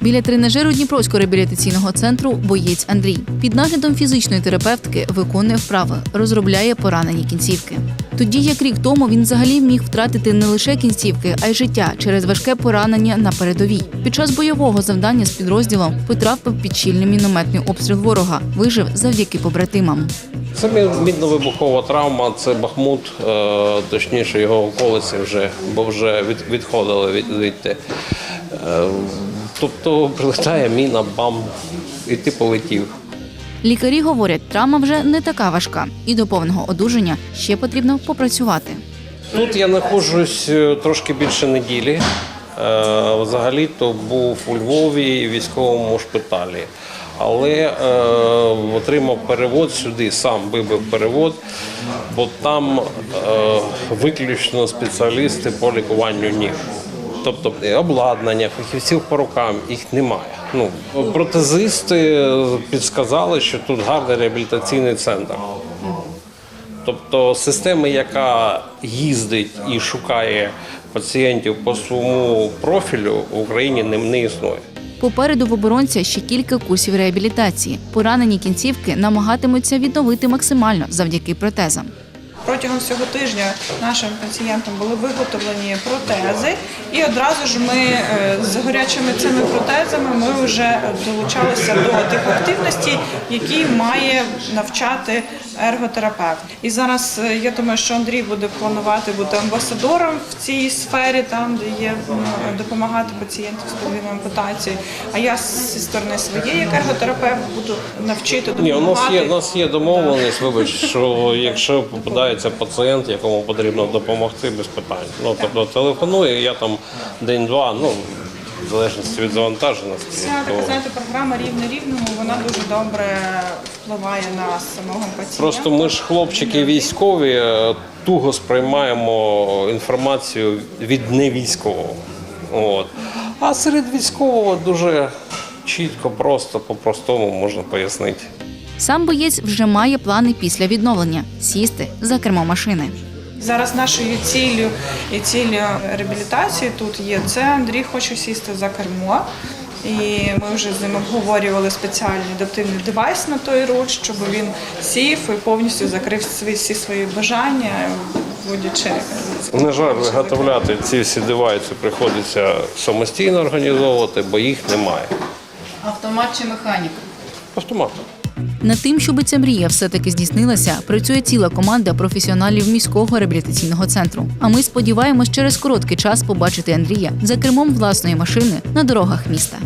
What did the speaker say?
Біля тренажеру Дніпровського реабілітаційного центру боєць Андрій під наглядом фізичної терапевтки виконує вправи, розробляє поранені кінцівки. Тоді як рік тому він взагалі міг втратити не лише кінцівки, а й життя через важке поранення на передовій. Під час бойового завдання з підрозділом потрапив під щільний мінометний обстріл ворога. Вижив завдяки побратимам. Це мі- мідно-вибухова травма, це Бахмут, е, точніше його околиці вже, бо вже від, відходили від, відти. Е, тобто прилетає міна, бам, і ти полетів. Лікарі говорять, травма вже не така важка, і до повного одужання ще потрібно попрацювати. Тут я знаходжусь е, трошки більше неділі. Е, Взагалі-то був у Львові військовому шпиталі. Але е, отримав перевод сюди, сам вибив перевод, бо там е, виключно спеціалісти по лікуванню ніг. Тобто обладнання, фахівців по рукам їх немає. Ну, протезисти підсказали, що тут гарний реабілітаційний центр. Тобто система, яка їздить і шукає пацієнтів по своєму профілю, в Україні не, не існує. Попереду в оборонця ще кілька курсів реабілітації. Поранені кінцівки намагатимуться відновити максимально завдяки протезам. Протягом всього тижня нашим пацієнтам були виготовлені протези, і одразу ж ми е, з гарячими цими протезами ми вже долучалися до тих активностей, які має навчати ерготерапевт. І зараз е, я думаю, що Андрій буде планувати бути амбасадором в цій сфері, там де є допомагати пацієнтам з проблемами ампутації. А я зі сторони своєї як ерготерапевт буду навчити Ні, у нас є у нас є домовленість. Вибач, що якщо попадається пацієнт, якому потрібно допомогти, без питань. Ну тобто телефонує, я там день-два, ну в залежності від завантаженості. Ця така знаєте, програма рівне рівному, вона дуже добре впливає на самого пацієнта. Просто ми ж хлопчики військові, е, туго сприймаємо інформацію від невійськового. От. А серед військового дуже чітко, просто по-простому можна пояснити. Сам боєць вже має плани після відновлення сісти за кермо машини. Зараз нашою ціллю і ціллю реабілітації тут є це Андрій хоче сісти за кермо. І ми вже з ним обговорювали спеціальний адаптивний девайс на той руль, щоб він сів і повністю закрив всі свої бажання, вводячи На жаль, виготовляти ці всі девайси приходиться самостійно організовувати, бо їх немає. Автомат чи механіка? Автомат. Над тим, щоб ця мрія все-таки здійснилася, працює ціла команда професіоналів міського реабілітаційного центру. А ми сподіваємось через короткий час побачити Андрія за кермом власної машини на дорогах міста.